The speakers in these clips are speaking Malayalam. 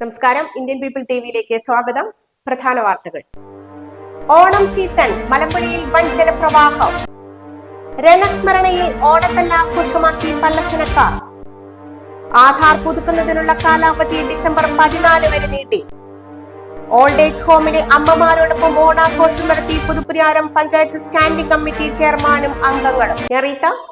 നമസ്കാരം. ഇന്ത്യൻ പീപ്പിൾ ടിവിയിലേക്ക് സ്വാഗതം. പ്രധാന വാർത്തകൾ. ഓണം സീസൺ മലമ്പുഴയിൽ വൻ ജലപ്രവാഹം. രണസ്മരണയിൽ ഓണത്തല്ല ആഘോഷമാക്കി പല്ലശനക്കാർ ആധാർ പുതുക്കുന്നതിനുള്ള കാലാവധി ഡിസംബർ പതിനാല് വരെ നീട്ടി. ഓൾഡ് ഏജ് ഹോമിലെ അമ്മമാരോടൊപ്പം ഓണാഘോഷം നടത്തി പുതുപ്പുരാരം പഞ്ചായത്ത് സ്റ്റാൻഡിംഗ് കമ്മിറ്റി ചെയർമാനും അംഗങ്ങളും.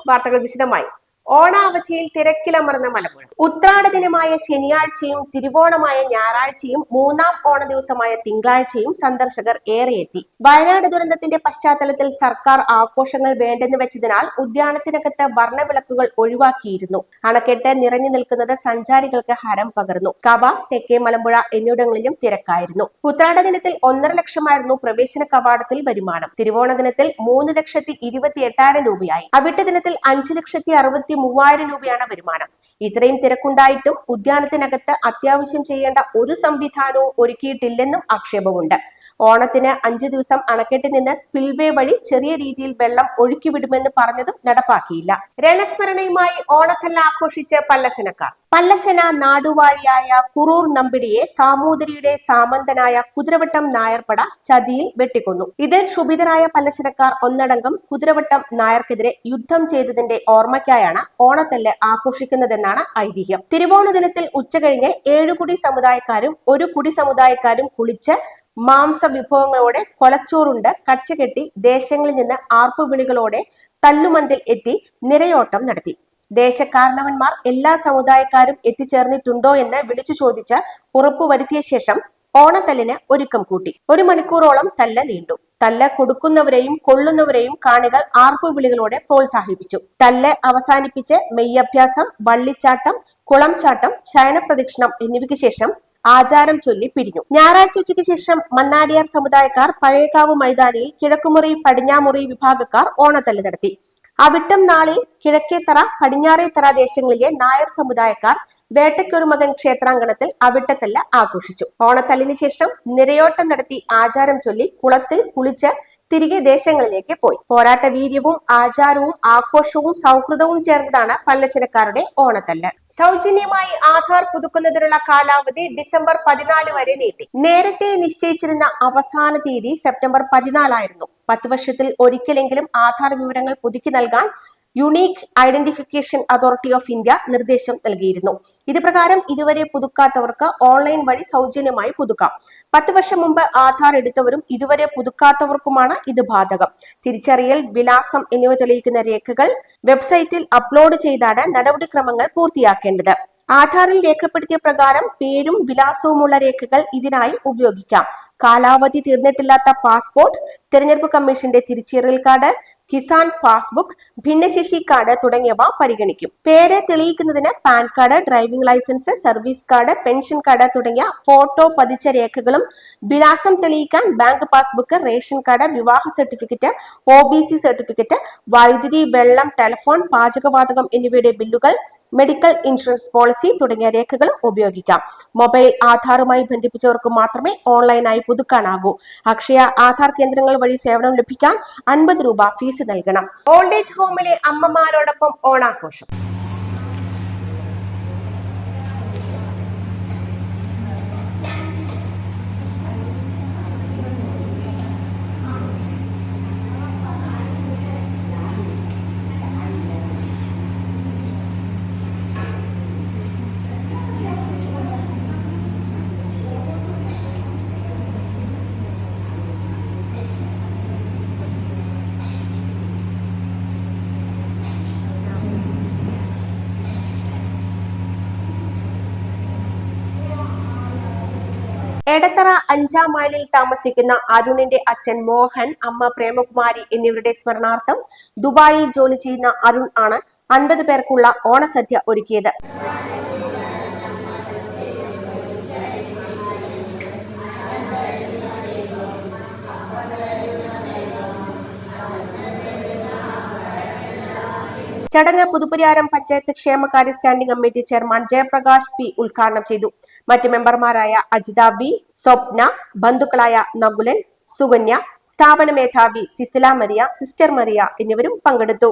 വാർത്തകൾ വിശദമായി. ഓണാവധിയിൽ തിരക്കിലമർന്ന മലമ്പുഴ. ഉത്രാട ദിനമായ ശനിയാഴ്ചയും തിരുവോണമായ ഞായറാഴ്ചയും മൂന്നാം ഓണ ദിവസമായ തിങ്കളാഴ്ചയും സന്ദർശകർ ഏറെ എത്തി വയനാട് ദുരന്തത്തിന്റെ പശ്ചാത്തലത്തിൽ സർക്കാർ ആഘോഷങ്ങൾ വേണ്ടെന്ന് വെച്ചതിനാൽ ഉദ്യാനത്തിനകത്ത് വർണവിളക്കുകൾ ഒഴിവാക്കിയിരുന്നു. അണക്കെട്ട് നിറഞ്ഞു നിൽക്കുന്നത് സഞ്ചാരികൾക്ക് ഹരം പകർന്നു. കവ തെക്കേ മലമ്പുഴ എന്നിവിടങ്ങളിലും തിരക്കായിരുന്നു. ഉത്രാട ദിനത്തിൽ ഒന്നര ലക്ഷമായിരുന്നു പ്രവേശന കവാടത്തിൽ വരുമാനം. തിരുവോണ ദിനത്തിൽ മൂന്ന് ലക്ഷത്തി ഇരുപത്തി എട്ടായിരം രൂപയായി. അവിട്ട ദിനത്തിൽ അഞ്ച് ലക്ഷത്തി അറുപത്തി മൂവായിരം രൂപയാണ് വരുമാനം. ഇത്രയും തിരക്കുണ്ടായിട്ടും ഉദ്യാനത്തിനകത്ത് അത്യാവശ്യം ചെയ്യേണ്ട ഒരു സംവിധാനവും ഒരുക്കിയിട്ടില്ലെന്നും ആക്ഷേപമുണ്ട്. ഓണത്തിന് അഞ്ചു ദിവസം അണക്കെട്ടിൽ നിന്ന് സ്പിൽവേ വഴി ചെറിയ രീതിയിൽ വെള്ളം ഒഴുക്കിവിടുമെന്ന് പറഞ്ഞതും നടപ്പാക്കിയില്ല. രണസ്മരണയുമായി ഓണത്തല്ല ആഘോഷിച്ച് പല്ലശനക്കാർ. പല്ലശന നാടുവാഴിയായ കുറൂർ നമ്പിടിയെ സാമൂതിരിയുടെ സാമന്തനായ കുതിരവട്ടം നായർപ്പട ചതിയിൽ വെട്ടിക്കൊന്നു. ഇതിൽ ക്ഷുഭിതരായ പല്ലശനക്കാർ ഒന്നടങ്കം കുതിരവട്ടം നായർക്കെതിരെ യുദ്ധം ചെയ്തതിന്റെ ഓർമ്മയ്ക്കായാണ് ഓണത്തല്ല് ആഘോഷിക്കുന്നതെന്നാണ് ഐതിഹ്യം. തിരുവോണ ദിനത്തിൽ ഉച്ചകഴിഞ്ഞ് ഏഴുകുടി സമുദായക്കാരും ഒരു കുടി സമുദായക്കാരും കുളിച്ച് മാംസ വിഭവങ്ങളോടെ കൊലച്ചോറുണ്ട് കച്ചകെട്ടി ദേശങ്ങളിൽ നിന്ന് ആർപ്പുവിളികളോടെ തല്ലുമന്തിൽ എത്തി നിരയോട്ടം നടത്തി. ദേശക്കാരണവന്മാർ എല്ലാ സമുദായക്കാരും എത്തിച്ചേർന്നിട്ടുണ്ടോ എന്ന് വിളിച്ചു ചോദിച്ച് ഉറപ്പുവരുത്തിയ ശേഷം ഓണത്തല്ലിന് ഒരുക്കം കൂട്ടി. ഒരു മണിക്കൂറോളം തല്ല നീണ്ടു. തല്ല കൊടുക്കുന്നവരെയും കൊള്ളുന്നവരെയും കാണികൾ ആർപ്പുവിളികളോടെ പ്രോത്സാഹിപ്പിച്ചു. തല്ല് അവസാനിപ്പിച്ച് മെയ്യഭ്യാസം വള്ളിച്ചാട്ടം കുളംചാട്ടം ശയനപ്രദക്ഷിണം എന്നിവയ്ക്ക് ശേഷം ആചാരം ചൊല്ലി പിരിഞ്ഞു. ഞായറാഴ്ച ഉച്ചയ്ക്ക് ശേഷം മന്നാടിയാർ സമുദായക്കാർ പഴയകാവ് മൈതാനിയിൽ കിഴക്കുമുറി പടിഞ്ഞാമുറി വിഭാഗക്കാർ ഓണത്തല്ല് നടത്തി. അവിട്ടം നാളിൽ കിഴക്കേത്തറ പടിഞ്ഞാറേത്തറ ദേശങ്ങളിലെ നായർ സമുദായക്കാർ വേട്ടയ്ക്കൊരുമകൻ ക്ഷേത്രാങ്കണത്തിൽ അവിട്ടത്തല്ല് ആഘോഷിച്ചു. ഓണത്തല്ലിന് ശേഷം നിരയോട്ടം നടത്തി ആചാരം ചൊല്ലി കുളത്തിൽ കുളിച്ച് തിരികെ ദേശങ്ങളിലേക്ക് പോയി. പോരാട്ട വീര്യവും ആചാരവും ആഘോഷവും സൗഹൃദവും ചേർന്നതാണ് പല്ലച്ചനക്കാരുടെ ഓണത്തല്ല്. സൗജന്യമായി ആധാർ പുതുക്കുന്നതിനുള്ള കാലാവധി ഡിസംബർ പതിനാല് വരെ നീട്ടി. നേരത്തെ നിശ്ചയിച്ചിരുന്ന അവസാന തീയതി സെപ്റ്റംബർ പതിനാലായിരുന്നു. പത്ത് വർഷത്തിൽ ഒരിക്കലെങ്കിലും ആധാർ വിവരങ്ങൾ പുതുക്കി നൽകാൻ unique identification authority of India നിർദ്ദേശം നൽകിയിരുന്നു. ഇത് പ്രകാരം ഇതുവരെ പുതുക്കാത്തവർക്ക് ഓൺലൈൻ വഴി സൗജന്യമായി പുതുക്കാം. പത്ത് വർഷം മുമ്പ് ആധാർ എടുത്തവരും ഇതുവരെ പുതുക്കാത്തവർക്കുമാണ് ഇത് ബാധകം. തിരിച്ചറിയൽ വിലാസം എന്നിവ തെളിയിക്കുന്ന രേഖകൾ വെബ്സൈറ്റിൽ അപ്ലോഡ് ചെയ്താണ് നടപടിക്രമങ്ങൾ പൂർത്തിയാക്കേണ്ടത്. ആധാറിൽ രേഖപ്പെടുത്തിയ പ്രകാരം പേരും വിലാസവുമുള്ള രേഖകൾ ഇതിനായി ഉപയോഗിക്കാം. കാലാവധി തീർന്നിട്ടില്ലാത്ത പാസ്പോർട്ട് തെരഞ്ഞെടുപ്പ് കമ്മീഷന്റെ തിരിച്ചറിയൽ കാർഡ് കിസാൻ പാസ്ബുക്ക് ഭിന്നശേഷി കാർഡ് തുടങ്ങിയവ പരിഗണിക്കും. പേര് തെളിയിക്കുന്നതിന് PAN card driving licence service card pension card തുടങ്ങിയ ഫോട്ടോ പതിച്ച രേഖകളും വിലാസം തെളിയിക്കാൻ ബാങ്ക് പാസ്ബുക്ക് റേഷൻ കാർഡ് വിവാഹ certificate O B C certificate വൈദ്യുതി വെള്ളം ടെലിഫോൺ പാചകവാതകം എന്നിവയുടെ ബില്ലുകൾ മെഡിക്കൽ ഇൻഷുറൻസ് പോളിസി തുടങ്ങിയ രേഖകളും ഉപയോഗിക്കാം. മൊബൈൽ ആധാറുമായി ബന്ധിപ്പിച്ചവർക്ക് മാത്രമേ ഓൺലൈനായി പുതുക്കാനാകൂ. അക്ഷയ ആധാർ കേന്ദ്രങ്ങൾ വഴി സേവനം ലഭിക്കാൻ അൻപത് രൂപ ഫീസ് നൽകണം. ഓൾഡ് ഏജ് ഹോമിലെ അമ്മമാരോടൊപ്പം ഓണാഘോഷം. അഞ്ചാം മൈലിൽ താമസിക്കുന്ന അരുണിന്റെ അച്ഛൻ മോഹൻ അമ്മ പ്രേമകുമാരി എന്നിവരുടെ സ്മരണാർത്ഥം ദുബായിൽ ജോലി ചെയ്യുന്ന അരുൺ ആണ് അൻപത് പേർക്കുള്ള ഓണസദ്യ ഒരുക്കിയത്. ചടങ്ങ് പുതുപ്പരിയാരം പഞ്ചായത്ത് ക്ഷേമകാര്യ standing committee chairman Jayaprakash P ഉദ്ഘാടനം ചെയ്തു. മറ്റ് മെമ്പർമാരായ അജിത വി സ്വപ്ന ബന്ധുക്കളായ നകുലൻ സുകന്യ സ്ഥാപന മേധാവി സിസില മരിയ സിസ്റ്റർ മരിയ എന്നിവരും പങ്കെടുത്തു.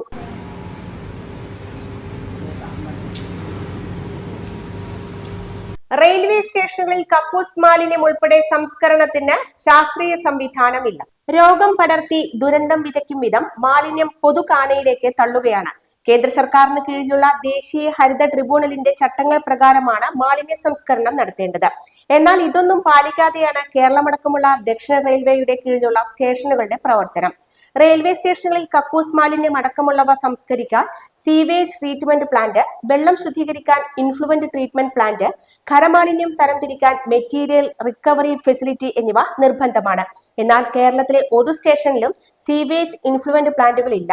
റെയിൽവേ സ്റ്റേഷനുകളിൽ കക്കൂസ് മാലിന്യം ഉൾപ്പെടെ സംസ്കരണത്തിന് ശാസ്ത്രീയ സംവിധാനമില്ല. രോഗം പടർത്തി ദുരന്തം വിതയ്ക്കും വിധം മാലിന്യം പൊതുകാനയിലേക്ക് തള്ളുകയാണ്. കേന്ദ്ര സർക്കാരിന് കീഴിലുള്ള ദേശീയ ഹരിത ട്രിബ്യൂണലിന്റെ ചട്ടങ്ങൾ പ്രകാരമാണ് മാലിന്യ സംസ്കരണം നടത്തേണ്ടത്. എന്നാൽ ഇതൊന്നും പാലിക്കാതെയാണ് കേരളമടക്കമുള്ള ദക്ഷിണ റെയിൽവേയുടെ കീഴിലുള്ള സ്റ്റേഷനുകളുടെ പ്രവർത്തനം. റെയിൽവേ സ്റ്റേഷനുകളിൽ കക്കൂസ് മാലിന്യം അടക്കമുള്ളവ സംസ്കരിക്കാൻ സീവേജ് ട്രീറ്റ്മെന്റ് പ്ലാന്റ് വെള്ളം ശുദ്ധീകരിക്കാൻ ഇൻഫ്ലുവന്റ് ട്രീറ്റ്മെന്റ് പ്ലാന്റ് ഖരമാലിന്യം തരംതിരിക്കാൻ മെറ്റീരിയൽ റിക്കവറി ഫെസിലിറ്റി എന്നിവ നിർബന്ധമാണ്. എന്നാൽ കേരളത്തിലെ ഒരു സ്റ്റേഷനിലും സീവേജ് ഇൻഫ്ലുവന്റ് പ്ലാന്റുകളില്ല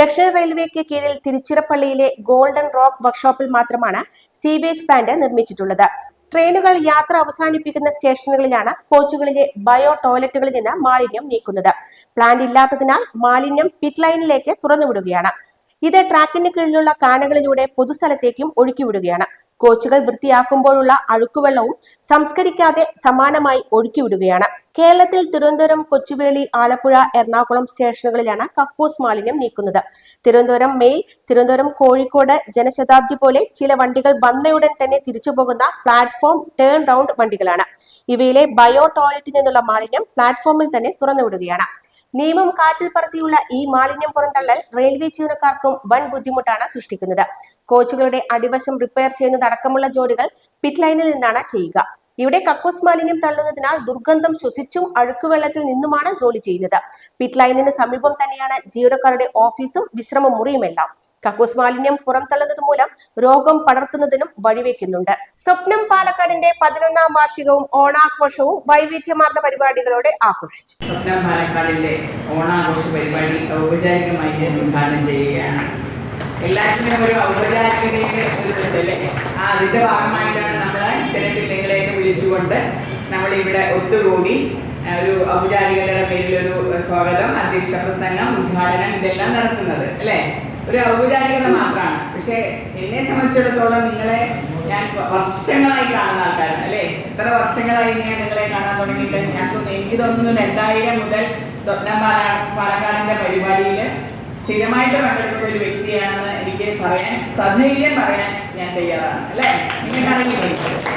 ദക്ഷിണ റെയിൽവേക്ക് കീഴിൽ തിരുച്ചിറപ്പള്ളിയിലെ ഗോൾഡൻ റോക്ക് വർക്ക്ഷോപ്പിൽ മാത്രമാണ് സീവേജ് പ്ലാന്റ് നിർമ്മിച്ചിട്ടുള്ളത്. ട്രെയിനുകൾ യാത്ര അവസാനിപ്പിക്കുന്ന സ്റ്റേഷനുകളിലാണ് കോച്ചുകളിലെ ബയോ ടോയ്ലറ്റുകളിൽ നിന്ന് മാലിന്യം നീക്കുന്നത്. പ്ലാന്റ് ഇല്ലാത്തതിനാൽ മാലിന്യം പിറ്റ് ലൈനിലേക്ക് തുറന്നുവിടുകയാണ് ഇത് ട്രാക്കിന് കീഴിലുള്ള കാനകളിലൂടെ പൊതുസ്ഥലത്തേക്കും ഒഴുക്കിവിടുകയാണ് കോച്ചുകൾ വൃത്തിയാക്കുമ്പോഴുള്ള അഴുക്കുവെള്ളവും സംസ്കരിക്കാതെ സമാനമായി ഒഴുക്കിവിടുകയാണ് കേരളത്തിൽ തിരുവനന്തപുരം കൊച്ചുവേളി ആലപ്പുഴ എറണാകുളം സ്റ്റേഷനുകളിലാണ് കക്കൂസ് മാലിന്യം നീക്കുന്നത്. തിരുവനന്തപുരം മെയിൽ തിരുവനന്തപുരം കോഴിക്കോട് ജനശതാബ്ദി പോലെ ചില വണ്ടികൾ വന്നയുടൻ തന്നെ തിരിച്ചു പോകുന്ന പ്ലാറ്റ്ഫോം ടേൺ റൗണ്ട് വണ്ടികളാണ്. ഇവയിലെ ബയോ ടോയ്ലറ്റിൽ നിന്നുള്ള മാലിന്യം പ്ലാറ്റ്ഫോമിൽ തന്നെ തുറന്നുവിടുകയാണ് നിയമം കാറ്റിൽ പറത്തിയുള്ള ഈ മാലിന്യം പുറന്തള്ളൽ റെയിൽവേ ജീവനക്കാർക്കും വൻ ബുദ്ധിമുട്ടാണ് സൃഷ്ടിക്കുന്നത്. കോച്ചുകളുടെ അടിവശം റിപ്പയർ ചെയ്യുന്നതടക്കമുള്ള ജോലികൾ പിറ്റ് ലൈനിൽ നിന്നാണ് ചെയ്യുക. ഇവിടെ കക്കൂസ് മാലിന്യം തള്ളുന്നതിനാൽ ദുർഗന്ധം ശ്വസിച്ചും അഴുക്കുവെള്ളത്തിൽ നിന്നുമാണ് ജോലി ചെയ്യുന്നത്. പിറ്റ് ലൈനിന് സമീപം തന്നെയാണ് ജീവനക്കാരുടെ ഓഫീസും വിശ്രമ മുറിയുമെല്ലാം. കക്കൂസ് മാലിന്യം പുറംതള്ളുന്നത് മൂലം രോഗം പടർത്തുന്നതിനും വഴിവെക്കുന്നുണ്ട്. സ്വപ്നം പാലക്കാടിന്റെ പതിനൊന്നാം വാർഷികവും ഓണാഘോഷവും വൈവിധ്യമാർന്ന പരിപാടികളോടെ ആഘോഷിച്ചു. സ്വപ്നം പാലക്കാടിന്റെ ഓണാഘോഷ പരിപാടി ഔപചാരികമായി ഞാൻ ഉദ്ഘാടനം ചെയ്യുകയാണ്. എല്ലാത്തിനും ഒരു ഔപചാരികതയിലെ അതിന്റെ ഭാഗമായിട്ടാണ് നമ്മൾ ഇത്തരത്തിൽ നിങ്ങളെയൊക്കെ വിളിച്ചുകൊണ്ട് നമ്മൾ ഇവിടെ ഒത്തുകൂടി ഒരു ഔപചാരികതയുടെ പേരിൽ ഒരു സ്വാഗതം അധ്യക്ഷ പ്രസംഗം ഉദ്ഘാടനം ഇതെല്ലാം നടത്തുന്നത് അല്ലേ? ഒരു ഔപചാരികത മാത്രമാണ്. പക്ഷെ എന്നെ സംബന്ധിച്ചിടത്തോളം നിങ്ങളെ ഞാൻ വർഷങ്ങളായി കാണുന്ന ആൾക്കാരാണ് അല്ലേ? എത്ര വർഷങ്ങളായി ഞാൻ നിങ്ങളെ കാണാൻ തുടങ്ങിയിട്ട്? ഞാൻ എനിക്ക് തോന്നുന്നു രണ്ടായിരം മുതൽ സ്വപ്നം പാലാ പാലക്കാടിന്റെ പരിപാടിയിൽ സ്ഥിരമായിട്ട് പങ്കെടുക്കുന്ന ഒരു വ്യക്തിയാണെന്ന് എനിക്ക് പറയാൻ സ്വധൈര്യം പറയാൻ ഞാൻ തയ്യാറാണ് അല്ലേ? നിങ്ങൾക്കറിയില്ലേ?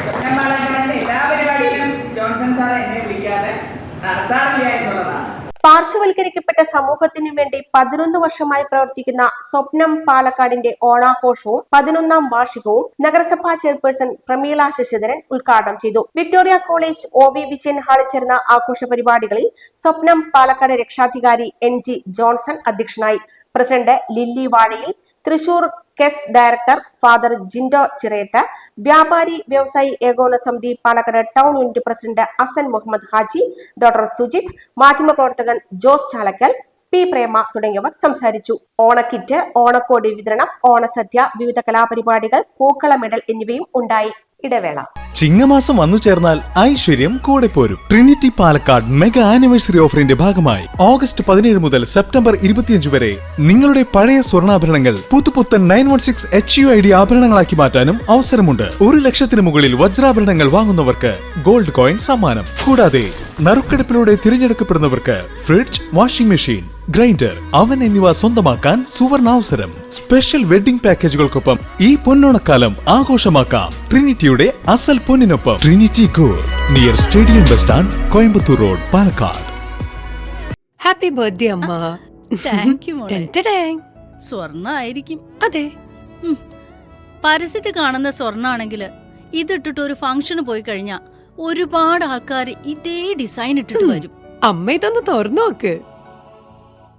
സ്വപ്നം പാലക്കാടിന്റെ എല്ലാ പരിപാടിയിലും ജോൺസൺ സാർ എന്നെ വിളിക്കാതെ നടത്താറില്ല എന്നുള്ളതാണ് പാർശ്വവൽക്കരിക്കപ്പെട്ട സമൂഹത്തിനു വേണ്ടി പതിനൊന്ന് വർഷമായി പ്രവർത്തിക്കുന്ന സ്വപ്നം പാലക്കാടിന്റെ ഓണാഘോഷവും പതിനൊന്നാം വാർഷികവും നഗരസഭാ ചെയർപേഴ്സൺ പ്രമീള ശശിധരൻ ഉദ്ഘാടനം ചെയ്തു. Victoria college O V Vijayan ഹാളിൽ ചേർന്ന ആഘോഷ പരിപാടികളിൽ സ്വപ്നം പാലക്കാട് രക്ഷാധികാരി എൻ ജി ജോൺസൺ അധ്യക്ഷനായി. പ്രസിഡന്റ് ലില്ലി വാഴയിൽ തൃശൂർ കെസ് ഡയറക്ടർ ഫാദർ ജിൻഡോ ചിറയത്ത് വ്യാപാരി വ്യവസായി ഏകോപന സമിതി Palakkad town unit president Asan Muhammad Haji doctor Sujith മാധ്യമപ്രവർത്തകൻ ജോസ് ചാലക്കൽ പി പ്രേമ തുടങ്ങിയവർ സംസാരിച്ചു. ഓണക്കിറ്റ് ഓണക്കോടി വിതരണം ഓണസദ്യ വിവിധ കലാപരിപാടികൾ പൂക്കള മെഡൽ എന്നിവയും ഉണ്ടായി. ഇടവേള. ചിങ്ങമാസം വന്നു ചേർന്നാൽ ഐശ്വര്യം കൂടെ പോരും. ട്രിനിറ്റി പാലക്കാട് മെഗാ ആനിവേഴ്സറി ഓഫറിന്റെ ഭാഗമായി ഓഗസ്റ്റ് പതിനേഴ് മുതൽ സെപ്റ്റംബർ ഇരുപത്തിയഞ്ച് വരെ നിങ്ങളുടെ പഴയ സ്വർണാഭരണങ്ങൾ പുതുപുത്തൻ nine one six H U I D ആഭരണങ്ങളാക്കി മാറ്റാനും അവസരമുണ്ട്. ഒരു ലക്ഷത്തിന് മുകളിൽ വജ്രാഭരണങ്ങൾ വാങ്ങുന്നവർക്ക് ഗോൾഡ് കോയിൻ സമ്മാനം. കൂടാതെ നറുക്കെടുപ്പിലൂടെ തിരഞ്ഞെടുക്കപ്പെടുന്നവർക്ക് fridge washing machine grinder oven എന്നിവ സ്വന്തമാക്കാൻ സുവർണാവസരം. സ്പെഷ്യൽ വെഡിംഗ് പാക്കേജുകൾക്കൊപ്പം ഈ പൊന്നോണക്കാലം ആഘോഷമാക്കാം. ട്രിനിറ്റിയുടെ അസൽ പൊന്നിനൊപ്പം Trinity core near stadium bus stand Coimbatore road Palakkad. Happy birthday amma. Thank you. സ്വർണ ആയിരിക്കും അതെ. പരസ്യത്തിൽ കാണുന്ന സ്വർണാണെങ്കിൽ ഇതിട്ടിട്ട് ഒരു ഫംഗ്ഷന് പോയി കഴിഞ്ഞാ ഒരുപാട് ആൾക്കാർ ഇതേ ഡിസൈൻ ഇട്ടിട്ട് വരും. അമ്മ ഇതൊന്ന് തുറന്നു നോക്ക്.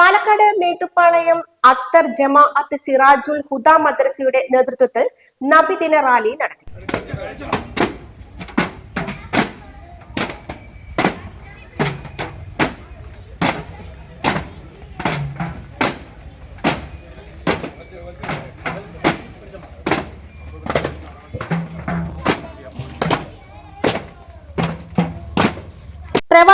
Palakkad Mettupalayam Athar Jamaath Sirajul Huda മദ്രസയുടെ നേതൃത്വത്തിൽ നബിദിന റാലി നടത്തി.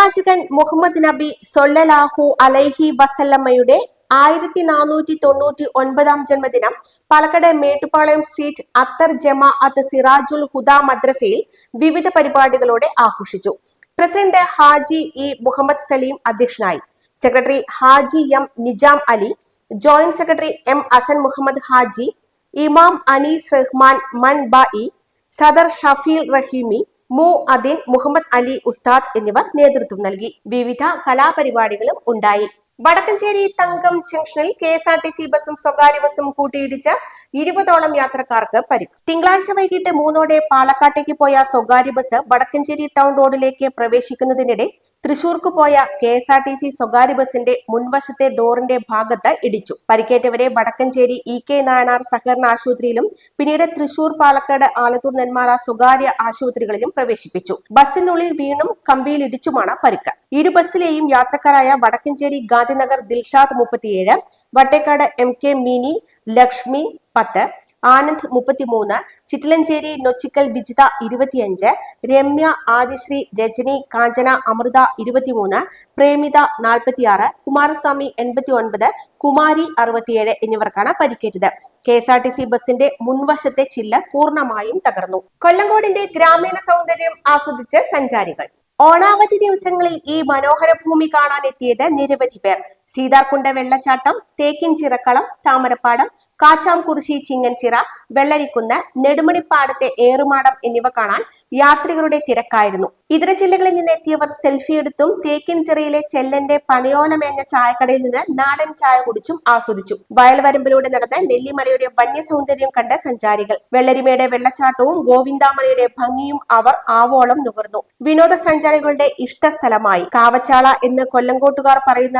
പ്രവാചകൻ മുഹമ്മദ് നബി സൊല്ലലാഹു അലൈഹി വസല്ലമ്മയുടെ ആയിരത്തി നാനൂറ്റി തൊണ്ണൂറ്റി ഒൻപതാം ജന്മദിനം പാലക്കാട് മേട്ടുപാളയം സ്ട്രീറ്റ് അത്തർ ജമാ അത്ത് സിറാജുൽ ഹുദ മദ്രസയിൽ വിവിധ പരിപാടികളോടെ ആഘോഷിച്ചു. പ്രസിഡന്റ് ഹാജി ഇ മുഹമ്മദ് സലീം അധ്യക്ഷനായി. Secretary Haji M Nijam Ali joint secretary M Asan Muhammad Haji Imam Anees Rahman മൻ ബായി സദർ ഷഫീൽ റഹീമി മു അദീൻ മുഹമ്മദ് അലി ഉസ്താദ് എന്നിവർ നേതൃത്വം നൽകി. വിവിധ കലാപരിപാടികളും ഉണ്ടായി. വടക്കഞ്ചേരി തങ്കം ജംഗ്ഷനിൽ K S R T C ബസും സ്വകാര്യ ബസും കൂട്ടിയിടിച്ച് ഇരുപതോളം യാത്രക്കാർക്ക് പരിക്ക്. തിങ്കളാഴ്ച വൈകിട്ട് മൂന്നോടെ പാലക്കാട്ടേക്ക് പോയ സ്വകാര്യ ബസ് വടക്കഞ്ചേരി ടൗൺ റോഡിലേക്ക് പ്രവേശിക്കുന്നതിനിടെ തൃശൂർക്ക് പോയ K S R T C സ്വകാര്യ ബസിന്റെ മുൻവശത്തെ ഡോറിന്റെ ഭാഗത്ത് ഇടിച്ചു. പരിക്കേറ്റവരെ വടക്കഞ്ചേരി ഇ കെ നായനാർ സഹകരണ ആശുപത്രിയിലും പിന്നീട് തൃശൂർ പാലക്കാട് ആലത്തൂർ നെന്മാറ സ്വകാര്യ ആശുപത്രികളിലും പ്രവേശിപ്പിച്ചു. ബസ്സിനുള്ളിൽ വീണും കമ്പിയിൽ ഇടിച്ചുമാണ് പരിക്ക്. ഇരു ബസ്സിലെയും യാത്രക്കാരായ വടക്കഞ്ചേരി ഗാന്ധിനഗർ ദിൽഷാദ് മുപ്പത്തിയേഴ് വട്ടേക്കാട് എം കെ മിനി ലക്ഷ്മി പത്ത് ആനന്ദ് മുപ്പത്തിമൂന്ന് ചിറ്റിലഞ്ചേരി നൊച്ചിക്കൽ വിജിത ഇരുപത്തിയഞ്ച് രമ്യ ആദിശ്രീ രജനി കാഞ്ചന അമൃത ഇരുപത്തിമൂന്ന് പ്രേമിത നാൽപ്പത്തിയാറ് കുമാരസ്വാമി എൺപത്തി ഒൻപത് കുമാരി അറുപത്തിയേഴ് എന്നിവർക്കാണ് പരിക്കേറ്റത്. K S R T C ബസിന്റെ മുൻവശത്തെ ചില്ല പൂർണമായും തകർന്നു. കൊല്ലങ്കോടിന്റെ ഗ്രാമീണ സൗന്ദര്യം ആസ്വദിച്ച് സഞ്ചാരികൾ. ഓണാവധി ദിവസങ്ങളിൽ ഈ മനോഹര ഭൂമി കാണാൻ എത്തിയത് നിരവധി പേർ. സീതാർകുണ്ട വെള്ളച്ചാട്ടം തേക്കിൻ ചിറക്കളം താമരപ്പാടം കാച്ചാംകുറിശി ചിങ്ങൻചിറ വെള്ളരിക്കുന്ന് നെടുമണിപ്പാടത്തെ ഏറുമാടം എന്നിവ കാണാൻ യാത്രികരുടെ തിരക്കായിരുന്നു. ഇതര ജില്ലകളിൽ നിന്ന് എത്തിയവർ സെൽഫി എടുത്തും തേക്കിൻ ചിറയിലെ ചെല്ലന്റെ പനയോലമേഞ്ഞ ചായക്കടയിൽ നിന്ന് നാടൻ ചായ കുടിച്ചും ആസ്വദിച്ചു. വയൽവരമ്പിലൂടെ നടന്ന നെല്ലിമലയുടെ വന്യസൗന്ദര്യം കണ്ട സഞ്ചാരികൾ. വെള്ളരിമയുടെ വെള്ളച്ചാട്ടവും ഗോവിന്ദാമലയുടെ ഭംഗിയും അവർ ആവോളം നുകർന്നു. വിനോദസഞ്ചാരികളുടെ ഇഷ്ടസ്ഥലമായി. കാവച്ചാള എന്ന് കൊല്ലങ്കോട്ടുകാർ പറയുന്ന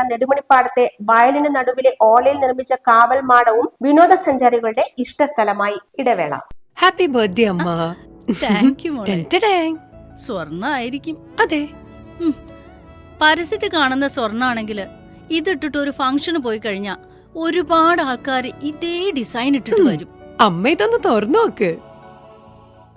നെടുമണിപ്പാടത്തെ വയലിന് നടുവിലെ ഓലയിൽ നിർമ്മിച്ച കാവൽ മാടവും വിനോദസഞ്ചാരികളുടെ ഇഷ്ടസ്ഥലമായി. ഇടവേള. Happy birthday amma. Thank you സ്വർണ ആയിരിക്കും അതെ. പരസ്യത്തിൽ കാണുന്ന സ്വർണാണെങ്കിൽ ഇതിട്ടിട്ട് ഒരു ഫംഗ്ഷന് പോയി കഴിഞ്ഞാ ഒരുപാട് ആൾക്കാർ ഇതേ ഡിസൈൻ ഇട്ടിട്ട് വരും. അമ്മ ഇതൊന്ന് തുറന്നു നോക്ക്.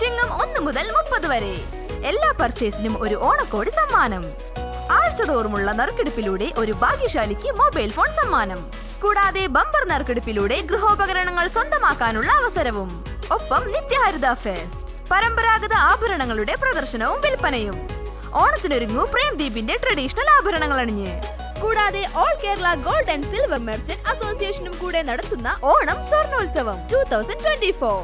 Chingam ഒന്ന് മുതൽ മുപ്പത് വരെ. എല്ലാ പർച്ചേസിനും ഒരു ഓണക്കോടി സമ്മാനം. ആഴ്ചതോറുമുള്ള നറുക്കെടുപ്പിലൂടെ ഒരു ഭാഗ്യശാലിക്ക് മൊബൈൽ ഫോൺ സമ്മാനം. കൂടാതെ ബമ്പർ നറുക്കെടുപ്പിലൂടെ ഗൃഹോപകരണങ്ങൾ സ്വന്തമാക്കാനുള്ള അവസരവും. ഒപ്പം നിത്യഹരിത ഫെസ്റ്റ് പരമ്പരാഗത ആഭരണങ്ങളുടെ പ്രദർശനവും വിൽപ്പനയും. ഓണത്തിനൊരുങ്ങു പ്രേംദീപിന്റെ ട്രഡീഷണൽ ആഭരണങ്ങൾ അണിഞ്ഞ്. കൂടാതെ all Kerala gold and silver merchant അസോസിയേഷനും കൂടെ നടത്തുന്ന Onam സ്വർണോത്സവം two thousand twenty four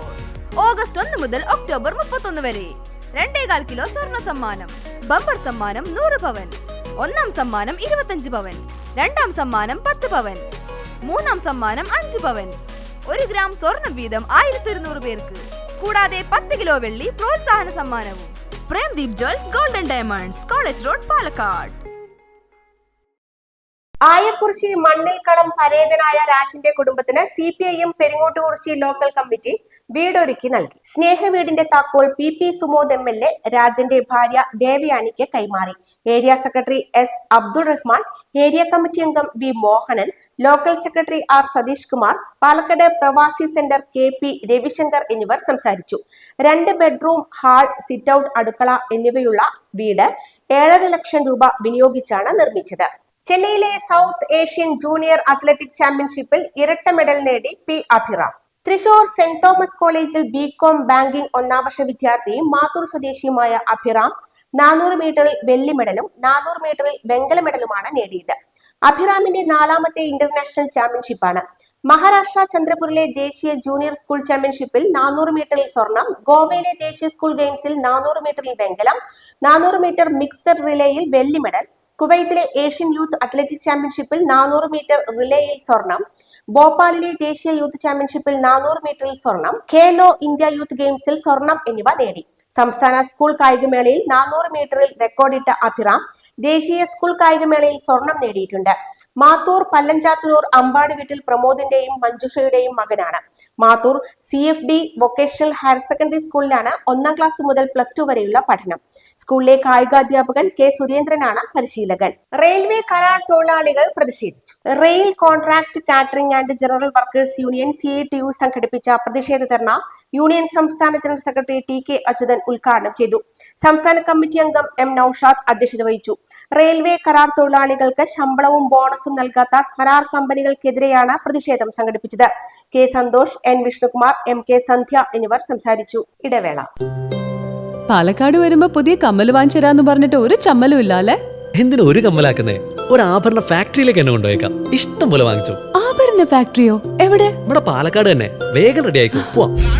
August ഒന്ന് മുതൽ ഒക്ടോബർ മുപ്പത്തൊന്ന് വരെ. രണ്ടേകാൽ കിലോ സ്വർണ സമ്മാനം. ബമ്പർ സമ്മാനം നൂറ് പവൻ. ഒന്നാം സമ്മാനം ഇരുപത്തഞ്ച് പവൻ. രണ്ടാം സമ്മാനം പത്ത് പവൻ. മൂന്നാം സമ്മാനം അഞ്ച് പവൻ. ഒരു ഗ്രാം സ്വർണം വീതം ആയിരത്തി പേർക്ക്. കൂടാതെ പത്ത് കിലോ വെള്ളി പ്രോത്സാഹന സമ്മാനവും. Premdeep jewels golden diamonds college road Palakkad. Ayakkurissi കളം പരേതനായ രാജിന്റെ കുടുംബത്തിന് C P I M Peringottukurissi local committee വീടൊരുക്കി നൽകി. സ്നേഹ വീടിന്റെ താക്കോൽ P P Sumod M L A രാജന്റെ ഭാര്യ ദേവയാനിക്ക് കൈമാറി. Area secretary S Abdul Rahman area committee അംഗം V Mohanan local secretary R Satheesh Kumar Palakkad Pravasi centre K P Ravishankar എന്നിവർ സംസാരിച്ചു. രണ്ട് ബെഡ്റൂം ഹാൾ സിറ്റ് ഔട്ട് അടുക്കള എന്നിവയുള്ള വീട് ഏഴര ലക്ഷം രൂപ വിനിയോഗിച്ചാണ് നിർമ്മിച്ചത്. ചെന്നൈയിലെ സൗത്ത് ഏഷ്യൻ ജൂനിയർ അത്ലറ്റിക് ചാമ്പ്യൻഷിപ്പിൽ ഇരട്ട മെഡൽ നേടി P Abhiram. Thrissur Saint Thomas കോളേജിൽ ബി കോം ബാങ്കിംഗ് ഒന്നാം വർഷ വിദ്യാർത്ഥിയും മാത്തൂർ സ്വദേശിയുമായ അഭിറാം നാനൂറ് മീറ്ററിൽ വെള്ളി മെഡലും നാനൂറ് മീറ്ററിൽ വെങ്കല മെഡലുമാണ് നേടിയത്. അഭിറാമിന്റെ നാലാമത്തെ ഇന്റർനാഷണൽ ചാമ്പ്യൻഷിപ്പാണ്. മഹാരാഷ്ട്ര ചന്ദ്രപൂരിലെ ദേശീയ ജൂനിയർ സ്കൂൾ ചാമ്പ്യൻഷിപ്പിൽ നാനൂറ് മീറ്ററിൽ സ്വർണം ഗോവയിലെ ദേശീയ സ്കൂൾ ഗെയിംസിൽ നാനൂറ് മീറ്ററിൽ വെങ്കലം നാനൂറ് മീറ്റർ മിക്സഡ് റിലേയിൽ വെള്ളി മെഡൽ കുവൈത്തിലെ ഏഷ്യൻ യൂത്ത് അത്ലറ്റിക് ചാമ്പ്യൻഷിപ്പിൽ നാനൂറ് മീറ്റർ റിലേയിൽ സ്വർണം. ഭോപ്പാലിലെ ദേശീയ യൂത്ത് ചാമ്പ്യൻഷിപ്പിൽ നാനൂറ് മീറ്ററിൽ സ്വർണം. ഖേലോ ഇന്ത്യ യൂത്ത് ഗെയിംസിൽ സ്വർണം എന്നിവ നേടി. സംസ്ഥാന സ്കൂൾ കായികമേളയിൽ നാനൂറ് മീറ്ററിൽ റെക്കോർഡിട്ട അഭിറാം ദേശീയ സ്കൂൾ കായികമേളയിൽ സ്വർണം നേടിയിട്ടുണ്ട്. മാത്തൂർ പല്ലഞ്ചാത്തൂർ അമ്പാടി വീട്ടിൽ പ്രമോദിന്റെയും മഞ്ജുഷയുടെയും മകനാണ്. Mathur C F D vocational higher secondary സ്കൂളിലാണ് ഒന്നാം ക്ലാസ് മുതൽ പ്ലസ് ടു വരെയുള്ള പഠനം. സ്കൂളിലെ കായികാധ്യാപകൻ കെ സുരേന്ദ്രനാണ് പരിശീലകൻ. റെയിൽവേ കരാർ തൊഴിലാളികൾ പ്രതിഷേധിച്ചു. Rail contract catering and general workers union C T U സംഘടിപ്പിച്ച പ്രതിഷേധ ധർണ യൂണിയൻ സംസ്ഥാന general secretary T K Achuthan ഉദ്ഘാടനം ചെയ്തു. സംസ്ഥാന കമ്മിറ്റി അംഗം എം നൌഷാദ് അധ്യക്ഷത വഹിച്ചു. റെയിൽവേ കരാർ തൊഴിലാളികൾക്ക് ശമ്പളവും ബോണസും നൽകാത്ത കരാർ കമ്പനികൾക്കെതിരെയാണ് പ്രതിഷേധം സംഘടിപ്പിച്ചത്. K Santhosh N Vishnukumar M K Sandhya എന്നിവർ സംസാരിച്ചു. ഇടവേള. പാലക്കാട് വരുമ്പോ പുതിയ കമ്മൽ വാങ്ങിച്ചു പറഞ്ഞിട്ട് ഒരു ചമ്മലും ഇല്ല അല്ലേ? എന്തിനാ ഒരു കമ്മലാക്കുന്നേ? ഒരു ആഭരണ ഫാക്ടറിയിലേക്ക് എന്നെ കൊണ്ടുപോയേക്കാം. ഇഷ്ടം പോലെ വാങ്ങിച്ചു. ആഭരണ ഫാക്ടറിയോ? എവിടെ? ഇവിടെ പാലക്കാട് തന്നെ. വേഗം റെഡി ആയിക്കോ. പോവാം.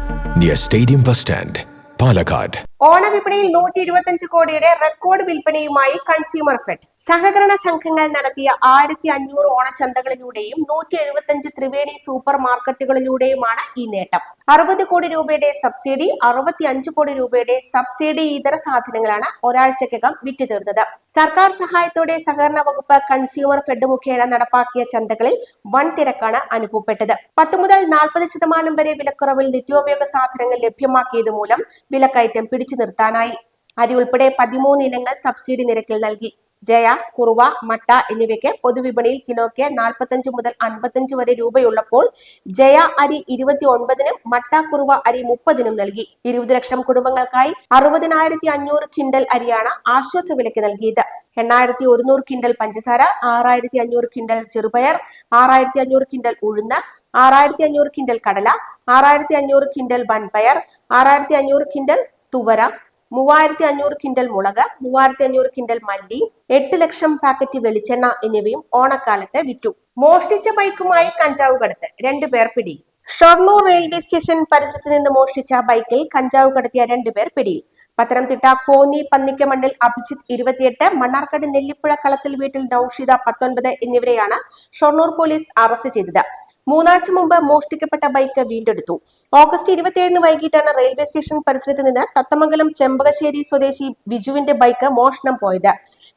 near Stadium Bus Stand, Palakkad. ഓണവിപണിയിൽ നൂറ്റി ഇരുപത്തിയഞ്ച് കോടിയുടെ റെക്കോർഡ് വിൽപ്പനയുമായി കൺസ്യൂമർ ഫെഡ്. സഹകരണ സംഘങ്ങൾ നടത്തിയ ആയിരത്തി അഞ്ഞൂറ് ഓണച്ചന്തകളിലൂടെയും നൂറ്റി എഴുപത്തിയഞ്ച് ത്രിവേണി സൂപ്പർ മാർക്കറ്റുകളിലൂടെയുമാണ് ഈ നേട്ടം. അറുപത് കോടി രൂപയുടെ സബ്സിഡി അറുപത്തി അഞ്ച് കോടി രൂപയുടെ സബ്സിഡി ഇതര സാധനങ്ങളാണ് ഒരാഴ്ചക്കകം വിറ്റു തീർന്നത്. സർക്കാർ സഹായത്തോടെ സഹകരണ വകുപ്പ് കൺസ്യൂമർ ഫെഡ് മുഖേന നടപ്പാക്കിയ ചന്തകളിൽ വൻ തിരക്കാണ് അനുഭവപ്പെട്ടത്. പത്ത് മുതൽ നാൽപ്പത് ശതമാനം വരെ വിലക്കുറവിൽ നിത്യോപയോഗ സാധനങ്ങൾ ലഭ്യമാക്കിയത് മൂലം വിലക്കയറ്റം പിടിച്ചു നിർത്താനായി. അരി ഉൾപ്പെടെ പതിമൂന്ന് ഇനങ്ങൾ സബ്സിഡി നിരക്കിൽ നൽകി. ജയ കുറുവ മട്ട എന്നിവയ്ക്ക് പൊതുവിപണിയിൽ കിലോയ്ക്ക് നാൽപ്പത്തഞ്ച് മുതൽ അൻപത്തഞ്ച് വരെ രൂപയുള്ളപ്പോൾ ജയ അരി ഇരുപത്തി ഒൻപതിനും മട്ട കുറുവ അരി മുപ്പതിനും നൽകി. ഇരുപത് ലക്ഷം കുടുംബങ്ങൾക്കായി അറുപതിനായിരത്തി അഞ്ഞൂറ് കിൻഡൽ അരിയാണ് ആശ്വാസ വിലയ്ക്ക് നൽകിയത്. എണ്ണായിരത്തി ഒരുന്നൂറ് കിൻഡൽ പഞ്ചസാര ആറായിരത്തി അഞ്ഞൂറ് കിൻഡൽ ചെറുപയർ ആറായിരത്തി അഞ്ഞൂറ് കിൻഡൽ ഉഴുന്ന് ആറായിരത്തി അഞ്ഞൂറ് കിൻഡൽ കടല ആറായിരത്തി അഞ്ഞൂറ് കിൻഡൽ വൻപയർ ആറായിരത്തി അഞ്ഞൂറ് കിൻഡൽ തുവര മൂവായിരത്തി അഞ്ഞൂറ് കിൻഡൽ മുളക് മൂവായിരത്തി അഞ്ഞൂറ് കിൻഡൽ മല്ലി എട്ട് ലക്ഷം പാക്കറ്റ് വെളിച്ചെണ്ണ എന്നിവയും ഓണക്കാലത്ത് വിറ്റു. മോഷ്ടിച്ച ബൈക്കുമായി കഞ്ചാവ് കടത്ത് രണ്ടുപേർ പിടിയിൽ. ഷൊർണൂർ റെയിൽവേ സ്റ്റേഷൻ പരിസരത്ത് നിന്ന് മോഷ്ടിച്ച ബൈക്കിൽ കഞ്ചാവ് കടത്തിയ രണ്ടുപേർ പിടിയിൽ. പത്തനംതിട്ട കോന്നി പന്നിക്കമണ്ണിൽ അഭിജിത്ത് ഇരുപത്തിയെട്ട് മണ്ണാർക്കാട് നെല്ലിപ്പുഴ കളത്തിൽ വീട്ടിൽ നൌഷിത പത്തൊൻപത് എന്നിവരെയാണ് ഷൊർണൂർ പോലീസ് അറസ്റ്റ് ചെയ്തത്. മൂന്നാഴ്ച മുമ്പ് മോഷ്ടിക്കപ്പെട്ട ബൈക്ക് വീണ്ടെടുത്തു. ഓഗസ്റ്റ് ഇരുപത്തിയേഴിന് വൈകിട്ടാണ് റെയിൽവേ സ്റ്റേഷൻ പരിസരത്ത് നിന്ന് തത്തമംഗലം ചെമ്പകശ്ശേരി സ്വദേശി വിജുവിന്റെ ബൈക്ക് മോഷണം പോയത്.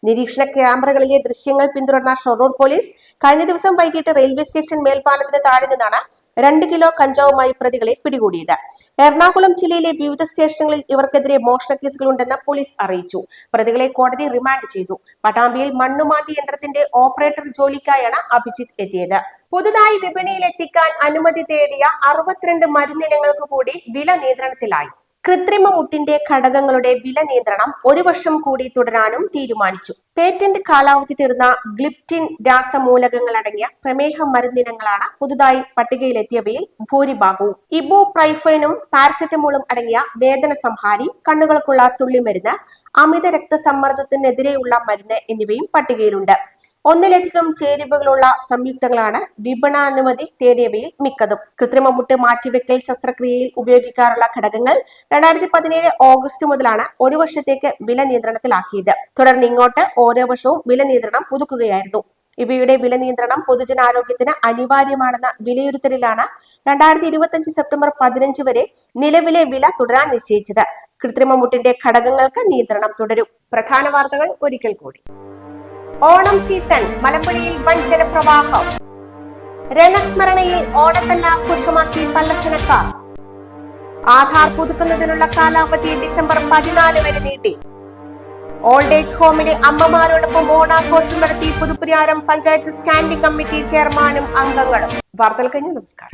നിരീക്ഷണ ക്യാമറകളിലെ ദൃശ്യങ്ങൾ പിന്തുടർന്ന ഷൊറൂർ പോലീസ് കഴിഞ്ഞ ദിവസം വൈകിട്ട് റെയിൽവേ സ്റ്റേഷൻ മേൽപ്പാലത്തിന് താഴെ നിന്നാണ് രണ്ട് കിലോ കഞ്ചാവുമായി പ്രതികളെ പിടികൂടിയത്. എറണാകുളം ജില്ലയിലെ വിവിധ സ്റ്റേഷനുകളിൽ ഇവർക്കെതിരെ മോഷണ കേസുകളുണ്ടെന്ന് പോലീസ് അറിയിച്ചു. പ്രതികളെ കോടതി റിമാൻഡ് ചെയ്തു. പട്ടാമ്പിയിൽ മണ്ണുമാന്തി യന്ത്രത്തിന്റെ ഓപ്പറേറ്റർ ജോലിക്കായാണ് അഭിജിത്ത് എത്തിയത്. പുതുതായി വിപണിയിൽ എത്തിക്കാൻ അനുമതി തേടിയ അറുപത്തിരണ്ട് മരുന്നിനങ്ങൾക്ക് കൂടി വില നിയന്ത്രണത്തിലായി. കൃത്രിമ മുട്ടിന്റെ ഘടകങ്ങളുടെ വില നിയന്ത്രണം ഒരു വർഷം കൂടി തുടരാനും തീരുമാനിച്ചു. പേറ്റന്റ് കാലാവധി തീർന്ന ഗ്ലിപ്റ്റിൻ രാസമൂലകങ്ങൾ അടങ്ങിയ പ്രമേഹ മരുന്നിനങ്ങളാണ് പുതുതായി പട്ടികയിലെത്തിയവയിൽ ഭൂരിഭാഗവും. ഇബോ പ്രൈഫൈനും പാരസെറ്റമോളും അടങ്ങിയ വേദന സംഹാരി കണ്ണുകൾക്കുള്ള തുള്ളിമരുന്ന് അമിത രക്തസമ്മർദ്ദത്തിനെതിരെയുള്ള മരുന്ന് എന്നിവയും പട്ടികയിലുണ്ട്. ഒന്നിലധികം ചേരുവകളുള്ള സംയുക്തങ്ങളാണ് വിപണാനുമതി തേടിയവയിൽ മിക്കതും. കൃത്രിമ മുട്ട് മാറ്റിവെക്കൽ ശസ്ത്രക്രിയയിൽ ഉപയോഗിക്കാറുള്ള ഘടകങ്ങൾ രണ്ടായിരത്തി പതിനേഴ് ഓഗസ്റ്റ് മുതലാണ് ഒരു വർഷത്തേക്ക് വില നിയന്ത്രണത്തിലാക്കിയത്. തുടർന്ന് ഇങ്ങോട്ട് ഓരോ വർഷവും വില നിയന്ത്രണം പുതുക്കുകയായിരുന്നു. ഇവയുടെ വില നിയന്ത്രണം പൊതുജനാരോഗ്യത്തിന് അനിവാര്യമാണെന്ന വിലയിരുത്തലിലാണ് രണ്ടായിരത്തി ഇരുപത്തിയഞ്ച് സെപ്റ്റംബർ പതിനഞ്ച് വരെ നിലവിലെ വില തുടരാൻ നിശ്ചയിച്ചത്. കൃത്രിമ മുട്ടിന്റെ ഘടകങ്ങൾക്ക് നിയന്ത്രണം തുടരും. പ്രധാന വാർത്തകൾ ഒരിക്കൽ കൂടി. ഓണം സീസൺ മലമ്പുഴയിൽ വൻ ജലപ്രവാഹം. രണസ്മരണയിൽ ഓണത്തല്ല ആഘോഷമാക്കി പല്ലശനക്കാർ ആധാർ പുതുക്കുന്നതിനുള്ള കാലാവധി ഡിസംബർ പതിനാല് വരെ നീട്ടി. ഓൾഡ് ഏജ് ഹോമിലെ അമ്മമാരോടൊപ്പം ഓണാഘോഷം നടത്തി പുതുപ്പുരാരം പഞ്ചായത്ത് സ്റ്റാൻഡിംഗ് കമ്മിറ്റി ചെയർമാനും അംഗങ്ങളും. വാർത്തകൾ കഴിഞ്ഞു നമസ്കാരം.